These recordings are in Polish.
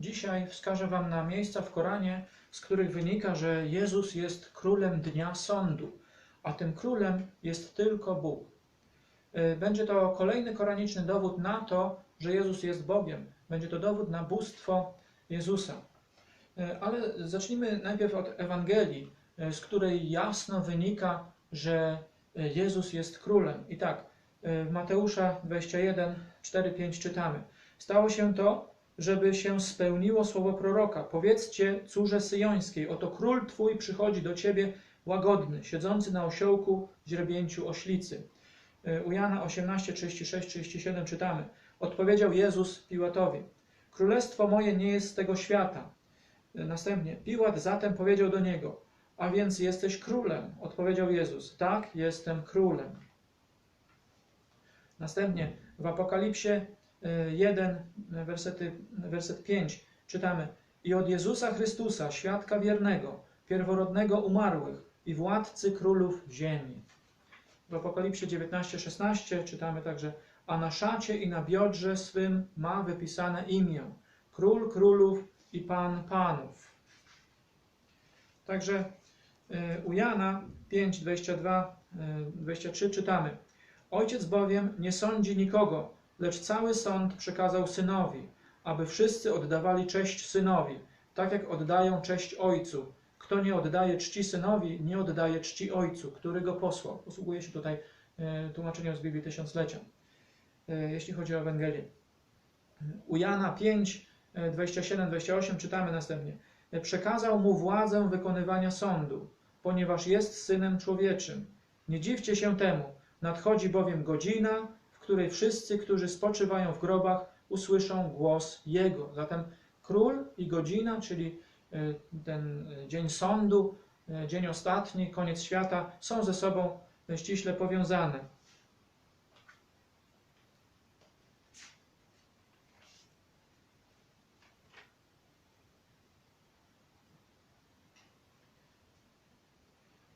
Dzisiaj wskażę Wam na miejsca w Koranie, z których wynika, że Jezus jest królem dnia sądu, a tym królem jest tylko Bóg. Y, Będzie to kolejny koraniczny dowód na to, że Jezus jest Bogiem. Będzie to dowód na bóstwo Jezusa. Y, Ale zacznijmy najpierw od Ewangelii, y, z której jasno wynika, że Jezus jest królem. I tak, w Mateusza 21, 4, 5 czytamy. Stało się to, żeby się spełniło słowo proroka. Powiedzcie córze syjońskiej, oto król twój przychodzi do ciebie łagodny, siedzący na osiołku, źrebięciu oślicy. Y, U Jana 18, 36, 37 czytamy. Odpowiedział Jezus Piłatowi. Królestwo moje nie jest z tego świata. Y, Następnie Piłat zatem powiedział do niego, a więc jesteś królem. Odpowiedział Jezus, tak, jestem królem. Następnie w Apokalipsie 1, wersety, werset 5 czytamy I od Jezusa Chrystusa, świadka wiernego, pierworodnego umarłych i władcy królów ziemi. W Apokalipsie 19, 16 czytamy także A na szacie i na biodrze swym ma wypisane imię Król królów i Pan panów. Także y, u Jana 5, 22, y, 23 czytamy Ojciec bowiem nie sądzi nikogo, lecz cały sąd przekazał synowi, aby wszyscy oddawali cześć synowi, tak jak oddają cześć ojcu. Kto nie oddaje czci synowi, nie oddaje czci ojcu, który go posłał. Posługuje się tutaj e, tłumaczeniem z Biblii Tysiąclecia, e, jeśli chodzi o Ewangelię. U Jana 5, e, 27-28 czytamy następnie. Przekazał mu władzę wykonywania sądu, ponieważ jest synem człowieczym. Nie dziwcie się temu, nadchodzi bowiem godzina, której wszyscy, którzy spoczywają w grobach, usłyszą głos Jego. Zatem król i godzina, czyli y, ten y, dzień sądu, y, dzień ostatni, koniec świata, są ze sobą ściśle powiązane.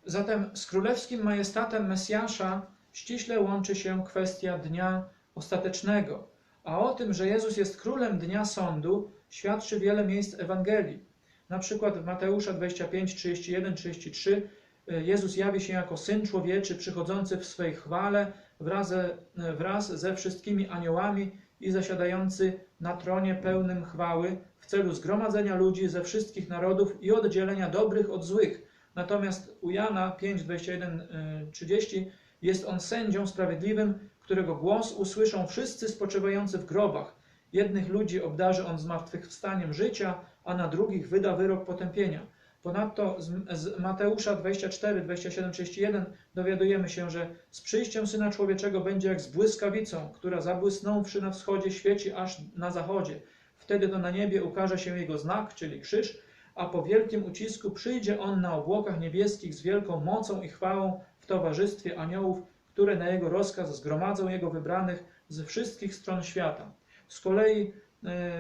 Zatem z królewskim majestatem Mesjasza ściśle łączy się kwestia dnia ostatecznego. A o tym, że Jezus jest królem dnia sądu, świadczy wiele miejsc Ewangelii. Na przykład w Mateusza 25, 31, 33 Jezus jawi się jako Syn Człowieczy przychodzący w swej chwale wraz, ze- wraz ze wszystkimi aniołami i zasiadający na tronie pełnym chwały w celu zgromadzenia ludzi ze wszystkich narodów i oddzielenia dobrych od złych. Natomiast u Jana 5, 21, y, 30 jest on sędzią sprawiedliwym, którego głos usłyszą wszyscy spoczywający w grobach. Jednych ludzi obdarzy on zmartwychwstaniem życia, a na drugich wyda wyrok potępienia. Ponadto z, Mateusza 24, 27, 31 dowiadujemy się, że z przyjściem Syna Człowieczego będzie jak z błyskawicą, która zabłysnąwszy na wschodzie świeci aż na zachodzie. Wtedy to na niebie ukaże się jego znak, czyli krzyż, a po wielkim ucisku przyjdzie on na obłokach niebieskich z wielką mocą i chwałą w towarzystwie aniołów, które na jego rozkaz zgromadzą jego wybranych ze wszystkich stron świata. Z kolei e,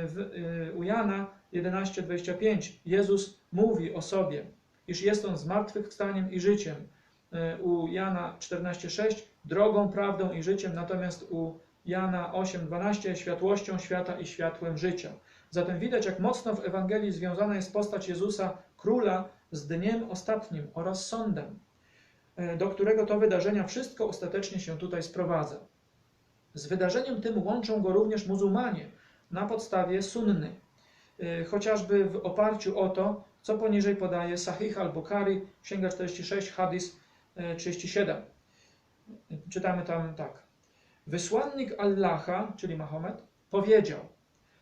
w, e, u Jana 11:25 Jezus mówi o sobie, iż jest on zmartwychwstaniem i życiem. E, U Jana 14:6 drogą, prawdą i życiem, natomiast u Jana 8:12 światłością świata i światłem życia. Zatem widać, jak mocno w Ewangelii związana jest postać Jezusa, króla, z dniem ostatnim oraz sądem, e, do którego to wydarzenia wszystko ostatecznie się tutaj sprowadza. Z wydarzeniem tym łączą go również muzułmanie na podstawie sunny, e, chociażby w oparciu o to, co poniżej podaje Sahih al-Bukhari, księga 46, hadis e, 37. Czytamy tam tak. Wysłannik Allaha, czyli Mahomet, powiedział: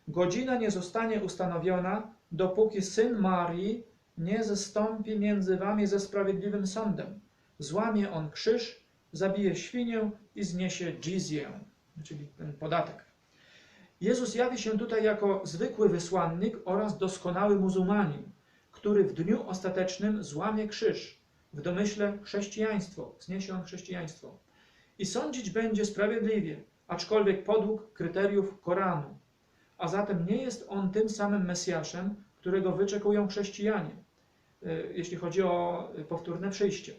Godzina nie zostanie ustanowiona, dopóki syn Marii nie zastąpi między wami ze sprawiedliwym sądem. Złamie on krzyż, zabije świnię i zniesie dżizję, czyli ten podatek. Jezus jawi się tutaj jako zwykły wysłannik oraz doskonały muzułmanin, który w dniu ostatecznym złamie krzyż, w domyśle chrześcijaństwo, zniesie on chrześcijaństwo. I sądzić będzie sprawiedliwie, aczkolwiek podług kryteriów Koranu. A zatem nie jest on tym samym Mesjaszem, którego wyczekują chrześcijanie, y, jeśli chodzi o powtórne przyjście.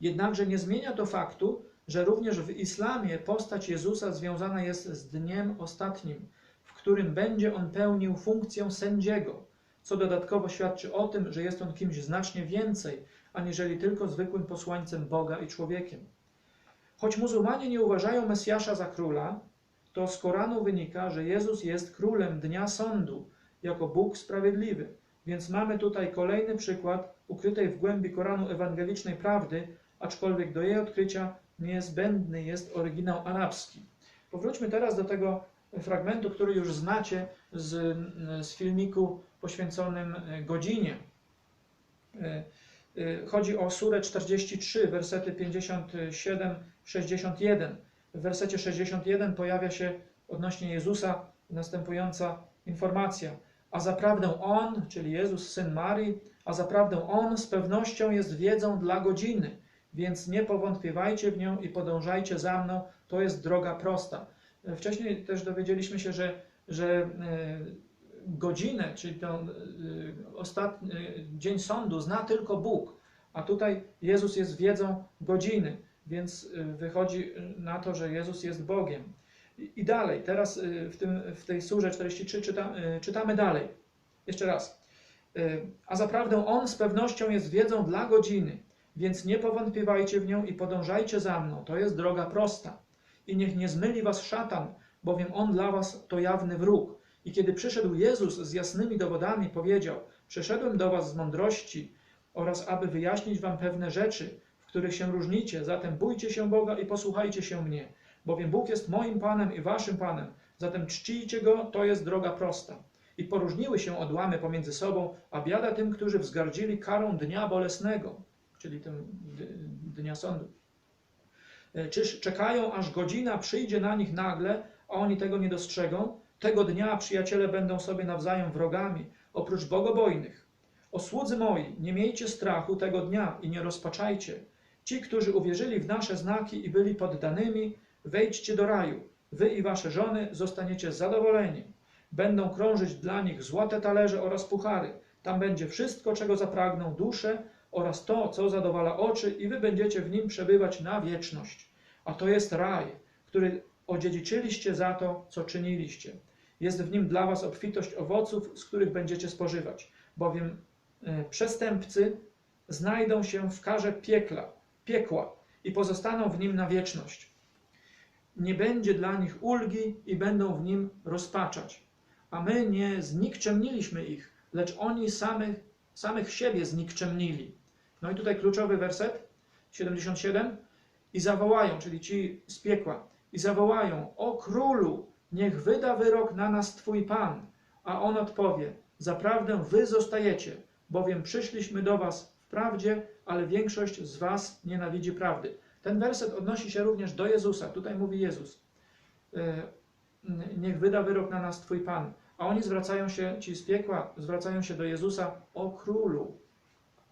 Jednakże nie zmienia to faktu, że również w islamie postać Jezusa związana jest z dniem ostatnim, w którym będzie on pełnił funkcję sędziego, co dodatkowo świadczy o tym, że jest on kimś znacznie więcej, aniżeli tylko zwykłym posłańcem Boga i człowiekiem. Choć muzułmanie nie uważają Mesjasza za króla, to z Koranu wynika, że Jezus jest królem dnia sądu, jako Bóg sprawiedliwy. Więc mamy tutaj kolejny przykład ukrytej w głębi Koranu ewangelicznej prawdy, aczkolwiek do jej odkrycia niezbędny jest oryginał arabski. Powróćmy teraz do tego fragmentu, który już znacie z, z filmiku poświęconym godzinie. E, e, Chodzi o surę 43, wersety 57-61. W wersecie 61 pojawia się odnośnie Jezusa następująca informacja. A zaprawdę On, czyli Jezus, Syn Marii, a zaprawdę On z pewnością jest wiedzą dla godziny, więc nie powątpiewajcie w nią i podążajcie za mną, to jest droga prosta. Wcześniej też dowiedzieliśmy się, że, że e, godzinę, czyli ten ostatni dzień sądu zna tylko Bóg, a tutaj Jezus jest wiedzą godziny, więc e, wychodzi na to, że Jezus jest Bogiem. I- dalej, teraz e, w, tym, w tej surze 43 czyta, e, czytamy dalej. Jeszcze raz. A zaprawdę On z pewnością jest wiedzą dla godziny, więc nie powątpiewajcie w nią i podążajcie za mną. To jest droga prosta. I niech nie zmyli was szatan, bowiem on dla was to jawny wróg. I kiedy przyszedł Jezus z jasnymi dowodami, powiedział: Przyszedłem do was z mądrości oraz aby wyjaśnić wam pewne rzeczy, których się różnicie. Zatem bójcie się Boga i posłuchajcie się mnie, bowiem Bóg jest moim Panem i waszym Panem. Zatem czcijcie go, to jest droga prosta. I poróżniły się odłamy pomiędzy sobą, a biada tym, którzy wzgardzili karą dnia bolesnego, czyli tym dnia sądu. E, Czyż czekają, aż godzina przyjdzie na nich nagle, a oni tego nie dostrzegą? Tego dnia przyjaciele będą sobie nawzajem wrogami, oprócz bogobojnych. O słudzy moi, nie miejcie strachu tego dnia i nie rozpaczajcie. Ci, którzy uwierzyli w nasze znaki i byli poddanymi, wejdźcie do raju. Wy i wasze żony zostaniecie zadowoleni. Będą krążyć dla nich złote talerze oraz puchary. Tam będzie wszystko, czego zapragną dusze oraz to, co zadowala oczy, i wy będziecie w nim przebywać na wieczność. A to jest raj, który odziedziczyliście za to, co czyniliście. Jest w nim dla was obfitość owoców, z których będziecie spożywać, bowiem e, przestępcy znajdą się w karze piekla, piekła i pozostaną w nim na wieczność. Nie będzie dla nich ulgi i będą w nim rozpaczać. A my nie znikczemniliśmy ich, lecz oni samych, samych siebie znikczemnili. No i tutaj kluczowy werset, 77. I zawołają, czyli ci z piekła, i zawołają, o królu, niech wyda wyrok na nas Twój Pan. A on odpowie, zaprawdę wy zostajecie, bowiem przyszliśmy do was w prawdzie, ale większość z was nienawidzi prawdy. Ten werset odnosi się również do Jezusa. Tutaj mówi Jezus, e, niech wyda wyrok na nas Twój Pan. A oni zwracają się, ci z piekła, zwracają się do Jezusa, o królu.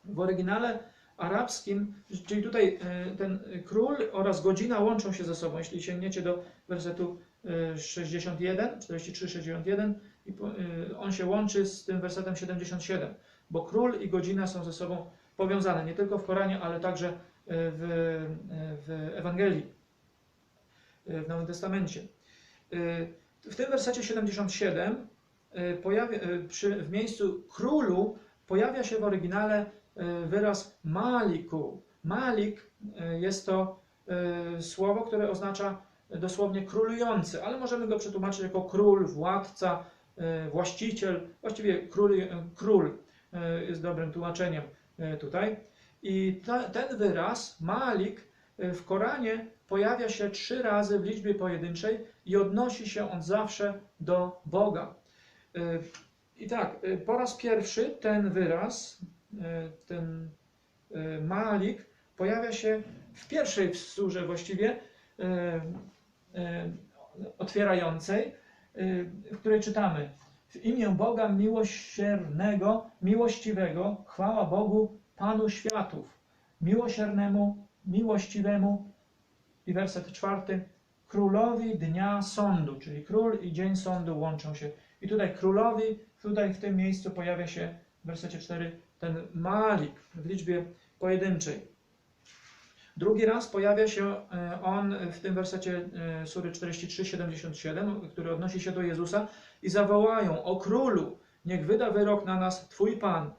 W oryginale arabskim, czyli tutaj e, ten król oraz godzina łączą się ze sobą. Jeśli sięgniecie do wersetu e, 61, 43-61, i po- e, on się łączy z tym wersetem 77, bo król i godzina są ze sobą powiązane, nie tylko w Koranie, ale także e, w, e, w Ewangelii, e, w Nowym Testamencie. W tym wersecie 77 e, pojawia, przy, w miejscu królu pojawia się w oryginale wyraz maliku. Malik jest to słowo, które oznacza dosłownie królujący, ale możemy go przetłumaczyć jako król, władca, właściciel, właściwie król, król jest dobrym tłumaczeniem tutaj. I ta, ten wyraz, malik, e, w Koranie pojawia się trzy razy w liczbie pojedynczej i odnosi się on zawsze do Boga. E, I tak, e, po raz pierwszy ten wyraz, e, ten e, malik, pojawia się w pierwszej surze właściwie, e, e, otwierającej, e, w której czytamy w imię Boga miłosiernego, miłościwego, chwała Bogu, Panu światów, miłosiernemu, miłościwemu i werset czwarty, królowi dnia sądu, czyli król i dzień sądu łączą się. I tutaj królowi, tutaj w tym miejscu pojawia się w wersecie 4 ten malik w liczbie pojedynczej. Drugi raz pojawia się e, on w tym wersecie e, Sury 43-77, który odnosi się do Jezusa i zawołają o królu, niech wyda wyrok na nas Twój Pan.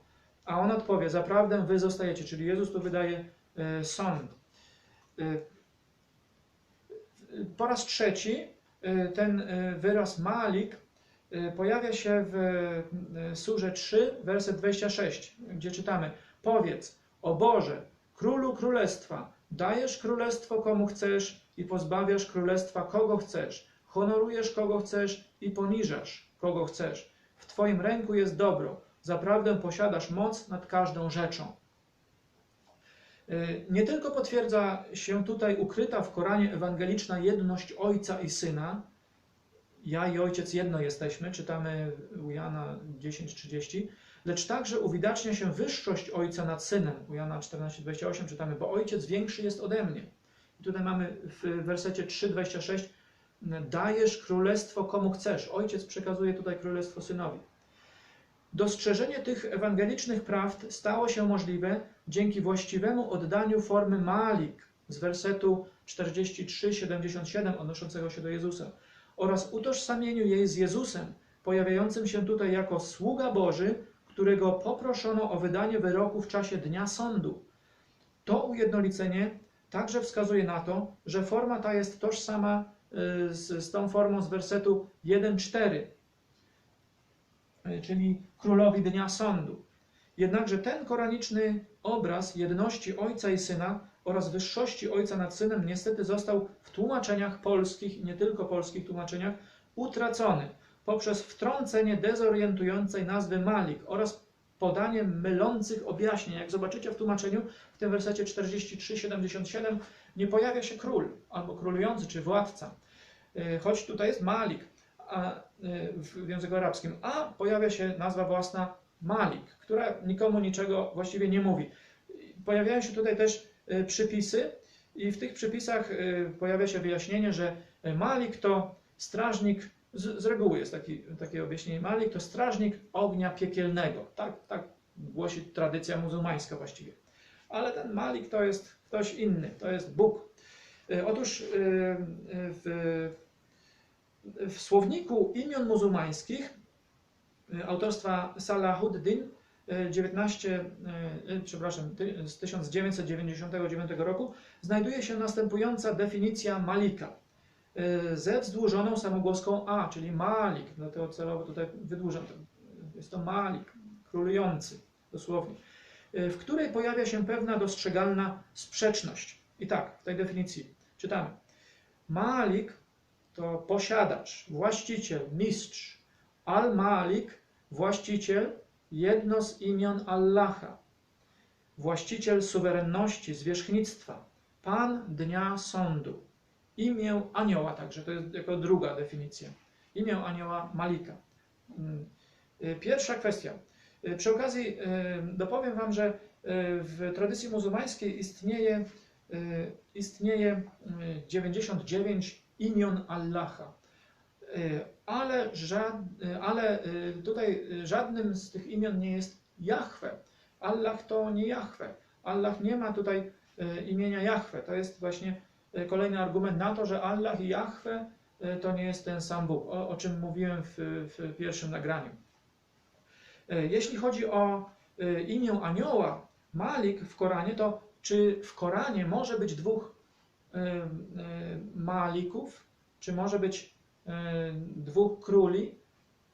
A on odpowie, zaprawdę wy zostajecie, czyli Jezus tu wydaje e, sąd. Po raz trzeci ten wyraz Malik pojawia się w Surze 3, werset 26, gdzie czytamy Powiedz, o Boże, Królu Królestwa, dajesz królestwo komu chcesz i pozbawiasz królestwa kogo chcesz, honorujesz kogo chcesz i poniżasz kogo chcesz. W Twoim ręku jest dobro, zaprawdę posiadasz moc nad każdą rzeczą. Y, Nie tylko potwierdza się tutaj ukryta w Koranie ewangeliczna jedność Ojca i Syna, ja i Ojciec jedno jesteśmy, czytamy u Jana 10:30, lecz także uwidacznia się wyższość Ojca nad Synem. U Jana 14:28 czytamy, bo Ojciec większy jest ode mnie. I tutaj mamy w wersecie 3:26 dajesz królestwo komu chcesz. Ojciec przekazuje tutaj królestwo synowi. Dostrzeżenie tych ewangelicznych prawd stało się możliwe dzięki właściwemu oddaniu formy Malik z wersetu 43-77 odnoszącego się do Jezusa oraz utożsamieniu jej z Jezusem, pojawiającym się tutaj jako sługa Boży, którego poproszono o wydanie wyroku w czasie dnia sądu. To ujednolicenie także wskazuje na to, że forma ta jest tożsama y, z, z tą formą z wersetu 1-4, y, czyli królowi dnia sądu. Jednakże ten koraniczny obraz jedności Ojca i Syna oraz wyższości Ojca nad Synem niestety został w tłumaczeniach polskich nie tylko polskich tłumaczeniach utracony poprzez wtrącenie dezorientującej nazwy Malik oraz podanie mylących objaśnień. Jak zobaczycie w tłumaczeniu, w tym wersecie 43-77 nie pojawia się król albo królujący czy władca, Y, choć tutaj jest Malik a, y, w języku arabskim, a pojawia się nazwa własna Malik, która nikomu niczego właściwie nie mówi. Pojawiają się tutaj też y, przypisy i w tych przypisach pojawia się wyjaśnienie, że Malik to strażnik, z, z reguły jest taki, takie objaśnienie, Malik to strażnik ognia piekielnego. Tak, tak głosi tradycja muzułmańska właściwie. Ale ten Malik to jest ktoś inny, to jest Bóg. Y, Otóż y, y, w, w słowniku imion muzułmańskich autorstwa Salahuddin y, 19, y, y, przepraszam, z 1999 roku znajduje się następująca definicja Malika ze wzdłużoną samogłoską A, czyli Malik, dlatego celowo tutaj wydłużam. Jest to Malik, królujący dosłownie, y, w której pojawia się pewna dostrzegalna sprzeczność. I tak, w tej definicji czytamy. Malik to posiadacz, właściciel, mistrz. Al-Malik, właściciel, jedno z imion Allaha. Właściciel suwerenności, zwierzchnictwa. Pan dnia sądu. Imię anioła także, to jest jako druga definicja. Imię anioła Malika. Mm. Y, Pierwsza kwestia. Y, Przy okazji y, dopowiem Wam, że w tradycji muzułmańskiej istnieje, istnieje y, 99 imion Allaha. Ale, ale tutaj żadnym z tych imion nie jest Jahwe. Allah to nie Jahwe. Allah nie ma tutaj imienia Jahwe. To jest właśnie kolejny argument na to, że Allah i Jahwe y, to nie jest ten sam Bóg, o, o czym mówiłem w, w pierwszym nagraniu. Y, Jeśli chodzi o y, imię anioła, Malik w Koranie, to czy w Koranie może być dwóch y, y, Malików, czy może być y, dwóch króli?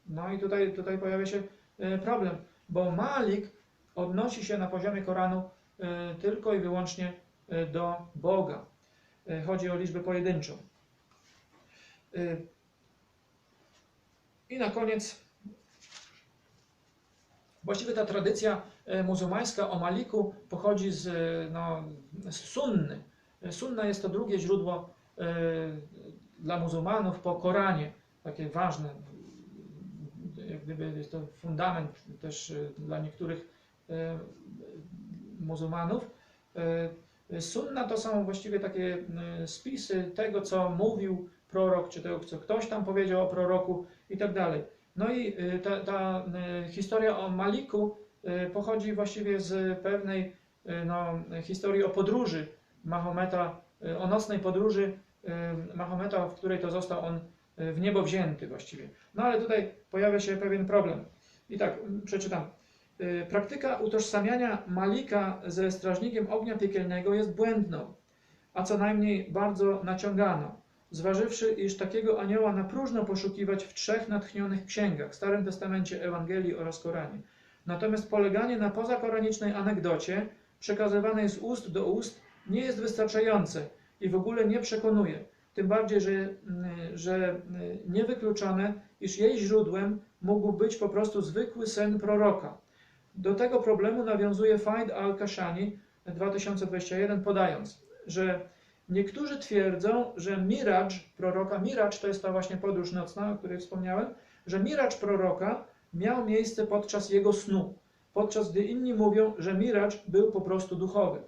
No i tutaj, tutaj pojawia się y, problem, bo Malik odnosi się na poziomie Koranu y, tylko i wyłącznie y, do Boga. Y, Chodzi o liczbę pojedynczą. Y, I na koniec Właściwie ta tradycja e, muzułmańska o Maliku pochodzi z, e, no, z Sunny. E, Sunna jest to drugie źródło e, dla muzułmanów po Koranie, takie ważne. Jak gdyby jest to fundament też e, dla niektórych e, muzułmanów. E, Sunna to są właściwie takie e, spisy tego, co mówił prorok, czy tego, co ktoś tam powiedział o proroku i tak dalej. No i y, ta, ta y, historia o Maliku pochodzi właściwie z pewnej no, historii o podróży Mahometa, o nocnej podróży Mahometa, w której to został on w niebo wzięty właściwie. No ale tutaj pojawia się pewien problem. I tak, przeczytam. Y, Praktyka utożsamiania Malika ze strażnikiem ognia piekielnego jest błędną, a co najmniej bardzo naciąganą, zważywszy, iż takiego anioła na próżno poszukiwać w trzech natchnionych księgach, Starym Testamencie, Ewangelii oraz Koranie. Natomiast poleganie na pozakoranicznej anegdocie, przekazywanej z ust do ust, nie jest wystarczające i w ogóle nie przekonuje. Tym bardziej, że, mm, że mm, niewykluczone, iż jej źródłem mógł być po prostu zwykły sen proroka. Do tego problemu nawiązuje Faid al-Kashani 2021, podając, że niektórzy twierdzą, że miradż proroka, miradż to jest ta właśnie podróż nocna, o której wspomniałem, że miradż proroka miał miejsce podczas jego snu, podczas gdy inni mówią, że miradż był po prostu duchowy.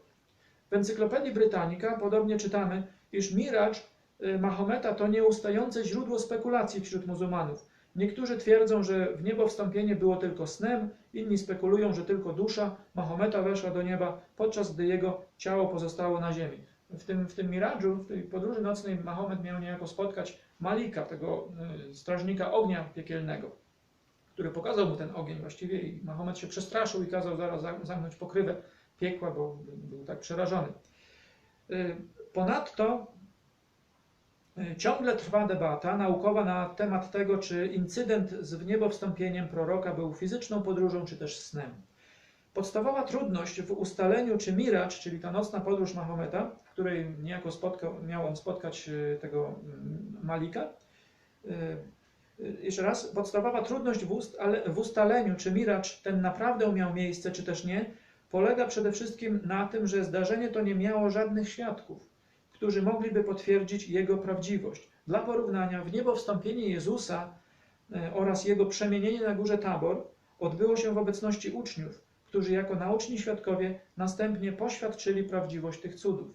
W Encyklopedii Britannica podobnie czytamy, iż miradż y, Mahometa to nieustające źródło spekulacji wśród muzułmanów. Niektórzy twierdzą, że w niebo wstąpienie było tylko snem, inni spekulują, że tylko dusza Mahometa weszła do nieba, podczas gdy jego ciało pozostało na ziemi. W tym, w tym miradżu, w tej podróży nocnej, Mahomet miał niejako spotkać Malika, tego y, strażnika ognia piekielnego, który pokazał mu ten ogień właściwie i Mahomet się przestraszył i kazał zaraz za- zamknąć pokrywę piekła, bo był tak przerażony. Y, Ponadto ciągle trwa debata naukowa na temat tego, czy incydent z wniebowstąpieniem proroka był fizyczną podróżą, czy też snem. Podstawowa trudność w ustaleniu, czy Miracz, czyli ta nocna podróż Mahometa, w której niejako miał on spotkać y, tego mm, Malika, y, y, jeszcze raz, podstawowa trudność w, ust, w ustaleniu, czy Miracz ten naprawdę miał miejsce, czy też nie, polega przede wszystkim na tym, że zdarzenie to nie miało żadnych świadków, którzy mogliby potwierdzić jego prawdziwość. Dla porównania, w niebo wstąpienie Jezusa e, oraz jego przemienienie na górze Tabor odbyło się w obecności uczniów, którzy jako naoczni świadkowie następnie poświadczyli prawdziwość tych cudów.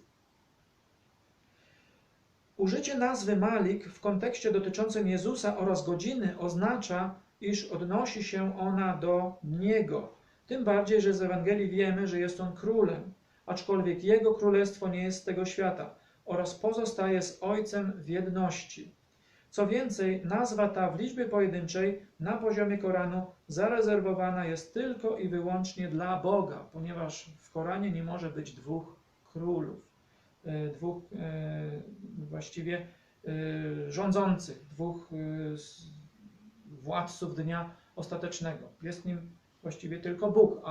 Użycie nazwy Malik w kontekście dotyczącym Jezusa oraz godziny oznacza, iż odnosi się ona do Niego. Tym bardziej, że z Ewangelii wiemy, że jest on królem, aczkolwiek jego królestwo nie jest z tego świata oraz pozostaje z Ojcem w jedności. Co więcej, nazwa ta w liczbie pojedynczej na poziomie Koranu zarezerwowana jest tylko i wyłącznie dla Boga, ponieważ w Koranie nie może być dwóch królów, e, dwóch e, właściwie e, rządzących, dwóch władców dnia ostatecznego. Jest nim właściwie tylko Bóg,